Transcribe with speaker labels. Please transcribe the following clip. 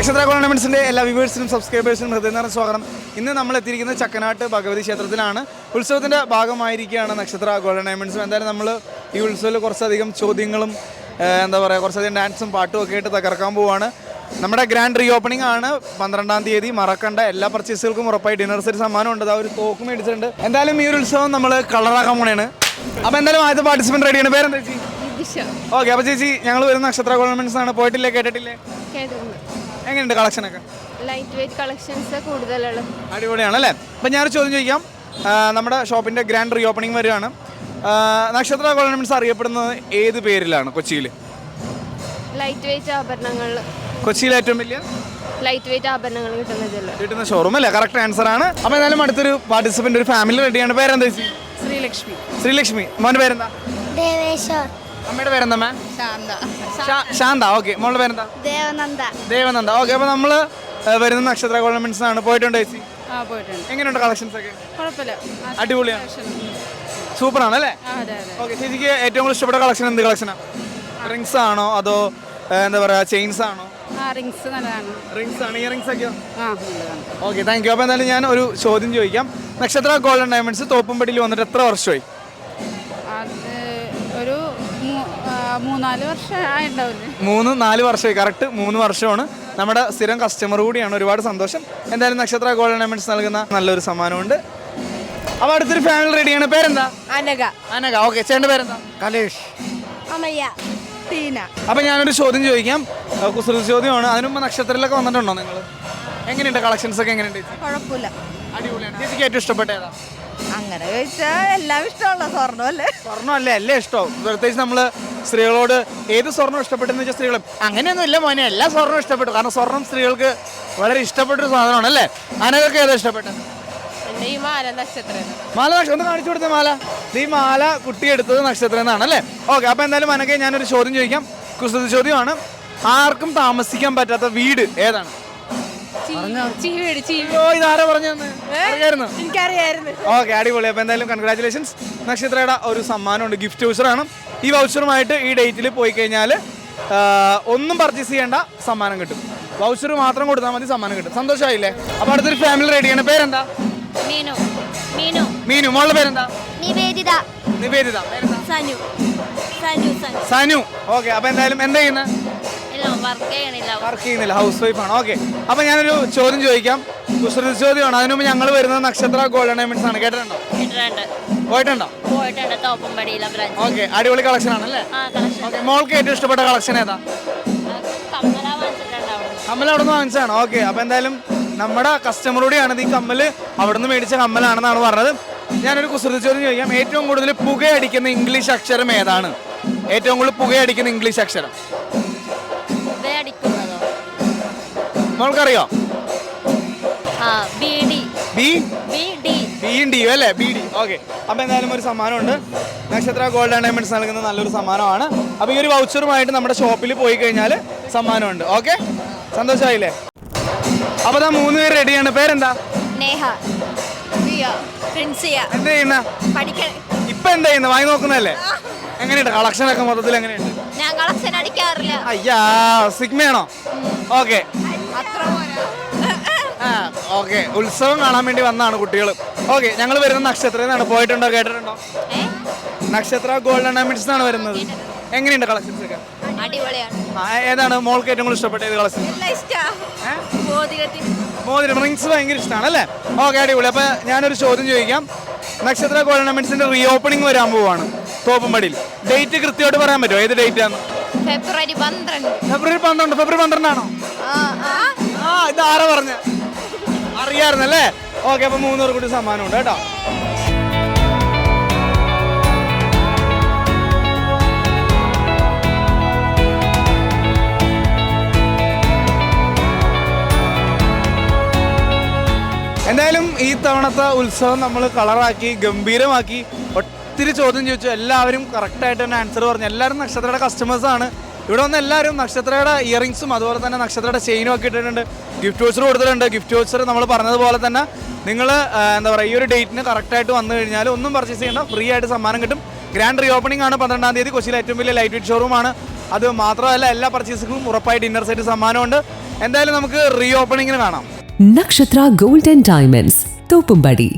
Speaker 1: നക്ഷത്ര കോർണമെന്റ്സിന്റെ എല്ലാ വ്യൂവേഴ്സിനും സബ്സ്ക്രൈബേഴ്സിനും ഹൃദയം നിറഞ്ഞ സ്വാഗതം. ഇന്ന് നമ്മൾ എത്തിയിരിക്കുന്നത് ചക്കനാട്ട് ഭഗവതി ക്ഷേത്രത്തിലാണ്. ഉത്സവത്തിന്റെ ഭാഗമായിരിക്കുകയാണ് നക്ഷത്ര ഗോൾഡൻ ഡയമണ്ട്സും എന്തായാലും നമ്മൾ ഈ ഉത്സവത്തിൽ കുറച്ചധികം ചോദ്യങ്ങളും എന്താ പറയുക കുറച്ചധികം ഡാൻസും പാട്ടും ഒക്കെ ആയിട്ട് തകർക്കാൻ പോവുകയാണ് നമ്മുടെ ഗ്രാൻഡ് റീ ഓപ്പണിംഗ് ആണ്. പന്ത്രണ്ടാം തീയതി മറക്കണ്ട. എല്ലാ പർച്ചേസുകൾക്കും ഉറപ്പായി ഡിന്നർ സെറ്റ് സമ്മാനം ഉണ്ട്. അതാ ഒരു തോക്ക് മേടിച്ചിട്ടുണ്ട്. എന്തായാലും ഈ ഒരു ഉത്സവം നമ്മൾ കളറാക്കാൻ പോണേണ്. അപ്പോൾ എന്തായാലും ആദ്യത്തെ പാർട്ടിസിപ്പന്റ് റെഡിയാണ് പേരെന്താ ചേച്ചി? ഓക്കെ അപ്പോൾ ചേച്ചി ഞങ്ങൾ വരുന്ന നക്ഷത്ര ഗവൺമെന്റ്സ് ആണ്. പോയിട്ടില്ലേ? കേട്ടിട്ടില്ലേ? എങ്ങനെയുണ്ട് കളക്ഷനൊക്കെ?
Speaker 2: ലൈറ്റ് വെയിറ്റ് കളക്ഷൻസ് കൂടുതലുള്ള
Speaker 1: അടിപൊളിയാണ് അല്ലേ അപ്പം ഞാനൊരു ചോദ്യം ചോദിക്കാം. ആ, നമ്മുടെ ഷോപ്പിന്റെ ഗ്രാൻഡ് റീ ഓപ്പണിംഗ് വരികയാണ് ആ, നക്ഷത്ര ഗോൾഡൻസ് അറിയപ്പെടുന്നത് ഏത് പേരിലാണ് കൊച്ചിയിൽ
Speaker 2: ലൈറ്റ് വെയിറ്റ് ആഭരണങ്ങൾ.
Speaker 1: കൊച്ചിയിലെ ഏറ്റവും വലിയ?
Speaker 2: ലൈറ്റ് വെയിറ്റ് ആഭരണങ്ങൾ കിട്ടുന്നതല്ലേ
Speaker 1: കിട്ടുന്ന ഷോറൂം അല്ലേ? കറക്റ്റ് ആൻസർ ആണ്. അപ്പോൾ എന്തായാലും അടുത്തൊരു പാർട്ടിസിപ്പന്റ് ഒരു ഫാമിലി റെഡിയാണ് പേരെന്താ ചേച്ചി?
Speaker 2: ശ്രീലക്ഷ്മി.
Speaker 1: ശ്രീലക്ഷ്മി. മോന്റെ പേരെന്താ?
Speaker 3: ദേവേശ്വർ
Speaker 1: അമ്മയുടെ പേരെന്താ
Speaker 2: ശാന്ത.
Speaker 1: ഓക്കെ. മോളുടെ പേരെന്താ?
Speaker 3: ദേവനന്ദ.
Speaker 1: ദേവനന്ദ. ഓക്കെ അപ്പോൾ നമ്മൾ വരുന്ന നക്ഷത്ര ഗവൺമെന്റ്സ് ആണ്. പോയിട്ടുണ്ട് ചേച്ചി എങ്ങനെയുണ്ട് കളക്ഷൻസ് ഒക്കെ?
Speaker 2: അടിപൊളിയാണ്
Speaker 1: അടിപൊളിയാണ് ആണ് അല്ലേ ഓക്കെ ചേച്ചിക്ക് ഏറ്റവും കൂടുതൽ ഇഷ്ടപ്പെട്ട കളക്ഷൻ എന്ത് കളക്ഷനാണ് റിങ്സ് ആണോ അതോ എന്താ പറയുക ചെയിൻസ് ആണോ?
Speaker 2: റിങ്സ്
Speaker 1: റിങ്സ് ആണ്. ഇയറിങ്സ് ഒക്കെയോ? ഓക്കെ താങ്ക് യു അപ്പോൾ എന്തായാലും ഞാൻ ഒരു ചോദ്യം ചോദിക്കാം. നക്ഷത്ര ഗോൾഡൻ ഡയമണ്ട്സ് തോപ്പുംപടിയിൽ വന്നിട്ട് എത്ര വർഷമായി?
Speaker 2: മൂന്നാൽ വർഷം ആയിട്ടുണ്ടാവില്ലേ?
Speaker 1: മൂന്ന് നാല് വർഷമായി. കറക്റ്റ് മൂന്ന് വർഷമാണ്. നമ്മുടെ സ്ഥിരം കസ്റ്റമർ കൂടിയാണ്. ഒരുപാട് സന്തോഷം. എന്തായാലും നക്ഷത്ര ഗോൾഡ് ഡയമണ്ട്സ് നൽകുന്ന നല്ലൊരു സമ്മാനമുണ്ട്. അപ്പോൾ അടുത്തൊരു ഫാമിലി റെഡിയാണ് പേരെന്താ?
Speaker 2: അനക
Speaker 1: അനക ഓക്കെ ചേട്ടന്റെ പേരെന്താ? കലേഷ്.
Speaker 3: അമയ്യ.
Speaker 2: ടീന.
Speaker 1: അപ്പം ഞാനൊരു ചോദ്യം ചോദിക്കാം. കുസൃതി ചോദ്യമാണ്. അതിനു മുമ്പ് നക്ഷത്രത്തിലൊക്കെ വന്നിട്ടുണ്ടോ നിങ്ങൾ? എങ്ങനെയുണ്ട്? കളക്ഷൻസ് ഒക്കെ എങ്ങനെയുണ്ട്?
Speaker 2: കുഴപ്പമില്ല.
Speaker 1: അടിപൊളിയാണ്. ചേച്ചിക്ക് ഏറ്റവും ഇഷ്ടപ്പെട്ട ഏതാ?
Speaker 2: അങ്ങനെ ചോദിച്ചാൽ എല്ലാം ഇഷ്ടമുള്ള സ്വർണം അല്ലേ?
Speaker 1: സ്വർണം അല്ലേ? എല്ലാം ഇഷ്ടം. പ്രത്യേകിച്ച് നമ്മൾ സ്ത്രീകളോട് ഏത് സ്വർണം ഇഷ്ടപ്പെട്ടെന്ന് വെച്ചാൽ സ്ത്രീകളും അങ്ങനെയൊന്നും ഇല്ല മോനെ. എല്ലാ സ്വർണവും ഇഷ്ടപ്പെട്ടു. കാരണം സ്വർണം സ്ത്രീകൾക്ക് വളരെ ഇഷ്ടപ്പെട്ടൊരു സാധനമാണ് അല്ലേ? അനകൊക്കെ ഏതാ ഇഷ്ടപ്പെട്ടത്?
Speaker 2: ഈ മാല നക്ഷത്രം.
Speaker 1: മാല ഒന്ന് കാണിച്ചു കൊടുത്തേ മാല. ഈ മാല കുട്ടിയെടുത്തത് നക്ഷത്രം എന്നാണ് അല്ലേ? ഓക്കെ അപ്പോൾ എന്തായാലും അനക്കെ ഞാനൊരു ചോദ്യം ചോദിക്കാം. കുസൃതി ചോദ്യമാണ്. ആർക്കും താമസിക്കാൻ പറ്റാത്ത വീട് ഏതാണ്? ഓക്കെ അടിപൊളി. അപ്പോൾ എന്തായാലും കൺഗ്രാറ്റുലേഷൻസ് നക്ഷത്രയുടെ ഒരു സമ്മാനമുണ്ട്. ഗിഫ്റ്റ് വൗച്ചറാണ് ഈ വൗച്ചറുമായിട്ട് ഈ ഡേറ്റിൽ പോയി കഴിഞ്ഞാൽ ഒന്നും പർച്ചേസ് ചെയ്യേണ്ട സമ്മാനം കിട്ടും. വൗച്ചർ മാത്രം കൊടുത്താൽ മതി സമ്മാനം കിട്ടും. സന്തോഷമായില്ലേ അപ്പൊ അടുത്തൊരു ഫാമിലി റെഡിയാണ് പേരെന്താ?
Speaker 3: മീനു. മീനു.
Speaker 1: മീനു. മോളുടെ പേരെന്താ?
Speaker 3: നിവേദിത.
Speaker 1: നിവേദിത. പേരെന്താ?
Speaker 3: സനു. സനു സനു.
Speaker 1: ഓക്കെ അപ്പൊ എന്തായാലും എന്താ ചെയ്യുന്നത്
Speaker 3: വർക്ക്
Speaker 1: ചെയ്യുന്നില്ല ഹൗസ് വൈഫ് ആണ്. ഓക്കെ അപ്പൊ ഞാനൊരു ചോദ്യം ചോദിക്കാം. കുസൃതി ചോദ്യമാണ്. അതിനു മുമ്പ് ഞങ്ങൾ വരുന്നത് നക്ഷത്ര ഗോൾഡൻ ഡയമണ്ട്സ് ആണ്. കേട്ടിട്ടുണ്ടോ? പോയിട്ടുണ്ടോ? ഓക്കെ അടിപൊളി കളക്ഷൻ ആണല്ലേ മോൾക്ക് ഏറ്റവും ഇഷ്ടപ്പെട്ട കളക്ഷൻ ഏതാ? കമ്മൽ അവിടെ നിന്ന് വാങ്ങിച്ചതാണ്? ഓക്കെ അപ്പൊ എന്തായാലും നമ്മുടെ കസ്റ്റമറോടെയാണ് ഈ കമ്മൽ അവിടെ നിന്ന് മേടിച്ച കമ്മലാണെന്നാണ് പറഞ്ഞത്. ഞാനൊരു കുസൃതി ചോദ്യം ചോദിക്കാം. ഏറ്റവും കൂടുതൽ പുകയടിക്കുന്ന ഇംഗ്ലീഷ് അക്ഷരം ഏതാണ്? ഏറ്റവും കൂടുതൽ പുകയടിക്കുന്ന ഇംഗ്ലീഷ് അക്ഷരം. മോൾക്കറിയോ
Speaker 3: ബി
Speaker 1: ബി
Speaker 3: ഡി
Speaker 1: ബിയും ഡിയും അല്ലേ? ബി ഡി ഓക്കെ അപ്പോൾ എന്തായാലും ഒരു സമ്മാനമുണ്ട്. നക്ഷത്ര ഗോൾഡ് ആൻഡ് ഡയമണ്ട്സ് നൽകുന്ന നല്ലൊരു സമ്മാനമാണ്. അപ്പോൾ ഈ ഒരു വൗച്ചറുമായിട്ട് നമ്മുടെ ഷോപ്പിൽ പോയി കഴിഞ്ഞാൽ സമ്മാനമുണ്ട്. ഓക്കെ സന്തോഷമായില്ലേ അപ്പോൾ ഇതാ മൂന്ന് പേര് റെഡിയാണ് പേരെന്താ?
Speaker 3: നേഹ.
Speaker 1: എന്താ ചെയ്യുന്ന? ഇപ്പൊ എന്താ ചെയ്യുന്നത് വാങ്ങി നോക്കുന്നല്ലേ എങ്ങനെയുണ്ട്? കളക്ഷൻ ഒക്കെ മൊത്തത്തിൽ എങ്ങനെയുണ്ട്
Speaker 3: ഞാൻ കളക്ഷൻ അടിക്കാറില്ല.
Speaker 1: അയ്യാ സിഗ്മയാണോ? ഓക്കെ
Speaker 3: അത്ര
Speaker 1: ആ ഓക്കെ. ഉത്സവം കാണാൻ വേണ്ടി വന്നാണ് കുട്ടികൾ ഓക്കെ ഞങ്ങൾ വരുന്ന നക്ഷത്ര എന്നാണ് പോയിട്ടുണ്ടോ കേട്ടിട്ടുണ്ടോ? നക്ഷത്ര ഗോൾഡൻ ഡയമണ്ട്സ് എന്നാണ് വരുന്നത്. എങ്ങനെയുണ്ട് കളക്ഷൻസ് ഒക്കെ? ആ, ഏതാണ് മോൾക്ക് ഏറ്റവും കൂടുതൽ ഇഷ്ടപ്പെട്ട ഏത് കളക്ഷൻ? മോതിരം റിങ്സ് ഭയങ്കര ഇഷ്ടമാണ് അല്ലേ? ഓക്കെ അടിപൊളി. അപ്പോൾ ഞാനൊരു ചോദ്യം ചോദിക്കാം. നക്ഷത്ര ഗോൾഡൻ ഡയമണ്ട്സിന്റെ റീ ഓപ്പണിംഗ് വരാൻ പോവാണ് തോപ്പുംപടിയിൽ. ഡേറ്റ് കൃത്യമായിട്ട് പറയാൻ പറ്റുമോ? ഏത് ഡേറ്റ് ആണ്?
Speaker 3: ഫെബ്രുവരി പന്ത്രണ്ട്.
Speaker 1: ഫെബ്രുവരി പന്ത്രണ്ട് ഫെബ്രുവരി പന്ത്രണ്ടാണോ?
Speaker 3: ആ
Speaker 1: ഇത് ആരാ പറഞ്ഞ? അറിയായിരുന്നല്ലേ? ഓക്കെ അപ്പൊ മൂന്നൂറ് കൂടി സമ്മാനമുണ്ട് കേട്ടോ. എന്തായാലും ഈ തവണത്തെ ഉത്സവം നമ്മൾ കളറാക്കി ഗംഭീരമാക്കി ഒത്തിരി ചോദ്യം ചോദിച്ചു. എല്ലാവരും കറക്റ്റായിട്ട് തന്നെ ആൻസർ പറഞ്ഞു. എല്ലാവരും നക്ഷത്രയുടെ കസ്റ്റമേഴ്സാണ് ഇവിടെ വന്ന് എല്ലാവരും നക്ഷത്രയുടെ ഇയറിങ്സും അതുപോലെ തന്നെ നക്ഷത്രയുടെ ചെയിനും ഒക്കെ ഇട്ടിട്ടുണ്ട്. ഗിഫ്റ്റ് വോച്ചർ കൊടുത്തിട്ടുണ്ട്. ഗിഫ്റ്റ് വോച്ചർ നമ്മൾ പറഞ്ഞതുപോലെ തന്നെ നിങ്ങൾ എന്താ പറയുക ഈ ഒരു ഡേറ്റിന് കറക്റ്റായിട്ട് വന്നു കഴിഞ്ഞാൽ ഒന്നും പർച്ചേസ് ചെയ്യേണ്ട ഫ്രീ ആയിട്ട് സമ്മാനം കിട്ടും. ഗ്രാൻഡ് റീ ഓപ്പണിംഗ് ആണ് പന്ത്രണ്ടാം തീയതി. കൊച്ചിയിലെ ഏറ്റവും വലിയ ലൈറ്റ് വെയിറ്റ് ഷോറൂമാണ് അത് മാത്രമല്ല എല്ലാ പർച്ചേസുകളും ഉറപ്പായിട്ട് ഇന്നർ സെറ്റ് സമ്മാനമുണ്ട്. എന്തായാലും നമുക്ക് റീ ഓപ്പണിങ്ങിന് കാണാം.
Speaker 4: നക്ഷത്ര ഗോൾഡ് ആൻഡ് ഡയമണ്ട്സ് തോപ്പുംപടി.